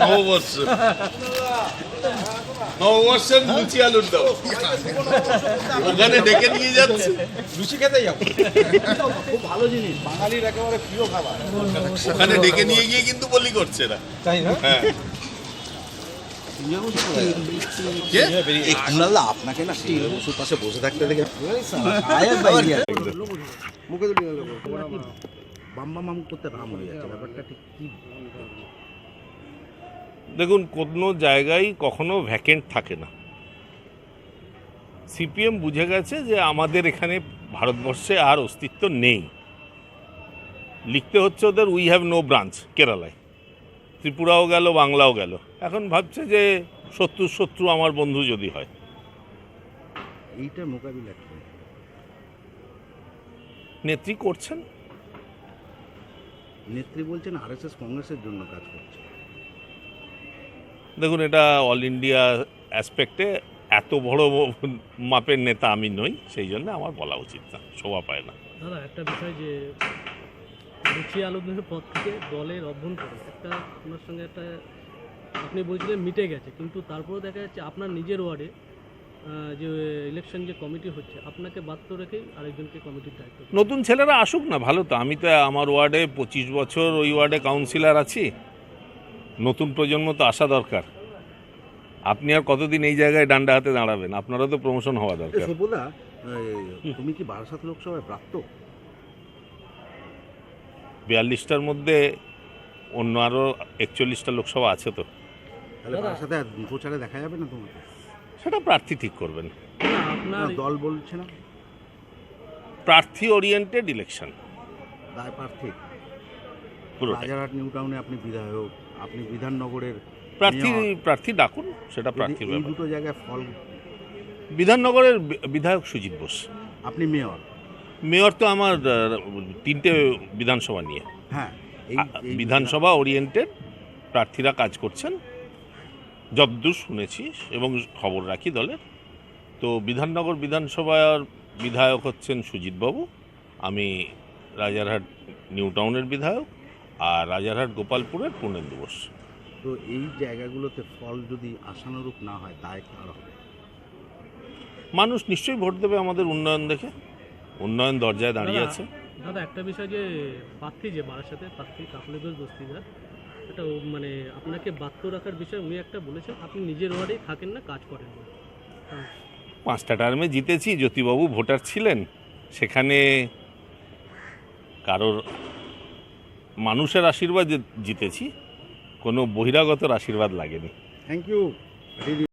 নববর্ষ। নববর্ষের লুচি আলুর দাও ওখানে ডেকে নিয়ে যাচ্ছে। লুচি খেতে যাব খুব ভালো জিনিস। বাঙালির একেবারে প্রিয় খাবার। ওখানে ডেকে নিয়ে গিয়ে কিন্তু বলি করছে না তাই না? হ্যাঁ। আপনাকে না ওষুধ পাশে বসে থাকতে দেখে মুখে তো বাম বাম বাম করতে রাম হয়ে যাচ্ছে ব্যাপারটা ঠিক কি? দেখুন কোনো জায়গায় কখনো ভ্যাকেন্ট থাকে না। সিপিএম বুঝে গেছে যে আমাদের এখানে ভারতবর্ষে আর অস্তিত্ব নেই। লিখতে হচ্ছে ওদের উই হ্যাভ নো ব্রাঞ্চ কেরালায়। ত্রিপুরাও গেল বাংলাও গেল। এখন ভাবছে যে শত্রু শত্রু আমার বন্ধু যদি হয়। এইটা মোকাবিলা নেত্রী করছেন। নেত্রী বলছেন আরএসএস কংগ্রেসের জন্য কাজ করছে। দেখুন এটা অল ইন্ডিয়া অ্যাসপেক্টে এত বড় মাপের নেতা আমি নই সেই জন্য আমার বলা উচিত না শোভা পায় না দাদা একটা বিষয় যে লুচি আলুদের পর থেকে দলের অভ্যন্তরে একটা আপনার সঙ্গে একটা আপনি বলছিলেন মিটে গেছে কিন্তু তারপরেও দেখা যাচ্ছে আপনার নিজের ওয়ার্ডে যে ইলেকশন যে কমিটি হচ্ছে আপনাকে বাদ তো রেখেই আরেকজনকে কমিটির দায়িত্ব। নতুন ছেলেরা আসুক না ভালো তো আমি তো আমার ওয়ার্ডে পঁচিশ বছর ওই ওয়ার্ডে কাউন্সিলর আছি নতুন প্রজন্ম তো আসা দরকার। আপনি আর কতদিন এই জায়গায় ডান্ডা হাতে দাঁড়াবেন? আপনারও তো প্রমোশন হওয়া দরকার। তুমি কি বারাসাত লোকসভায় প্রাপ্ত? বিয়াল্লিশটার মধ্যে অন্য আরও একচল্লিশটা লোকসভা আছে তো। তাহলে। বারাসাতে আর প্রচারে দেখা যাবে না তোমাকে? সেটা প্রার্থী ঠিক করবেন। আপনার দল বলছে না? প্রার্থী ওরিয়েন্টেড ইলেকশন দায় প্রার্থী? পুরোটাই। রাজারহাট নিউ টাউনে আপনি বিধায়ক। আপনি বিধাননগরের প্রার্থী প্রার্থী ডাকুন সেটা যদি প্রার্থীর এই দুটো জায়গায় ফল বিধাননগরের বিধায়ক সুজিত বোস। আপনি মেয়র। মেয়র তো আমার তিনটে বিধানসভা নিয়ে। হ্যাঁ বিধানসভা ওরিয়েন্টেড প্রার্থীরা কাজ করছেন। যদ্দূর শুনেছি এবং খবর রাখি দলের তো বিধাননগর বিধানসভার বিধায়ক হচ্ছেন সুজিতবাবু। আমি রাজারহাট নিউ টাউনের বিধায়ক। আর রাজারহাট গোপালপুরের পূর্ণেন্দু বোস। তো এই জায়গাগুলোতে ফল যদি আশানুরূপ না হয় দায় কার হবে? মানুষ নিশ্চয়ই ভোট দেবে আমাদের উন্নয়ন দেখে। উন্নয়ন দরজায় দাঁড়িয়ে আছে। দাদা একটা বিষয় যে প্রার্থী যে বারাসাতে প্রার্থী কাকুলি ঘোষ দস্তিদার এটা মানে আপনাকে বাধ্য রাখার বিষয় উনি একটা বলেছেন আপনি নিজের ওয়ার্ডেই থাকেন না কাজ করেন না। হ্যাঁ। পাঁচটা টার্মে জিতেছি জ্যোতিবাবু ভোটার ছিলেন সেখানে কারোর মানুষের আশীর্বাদ জিতেছি কোনো বহিরাগতর আশীর্বাদ লাগেনি। Thank you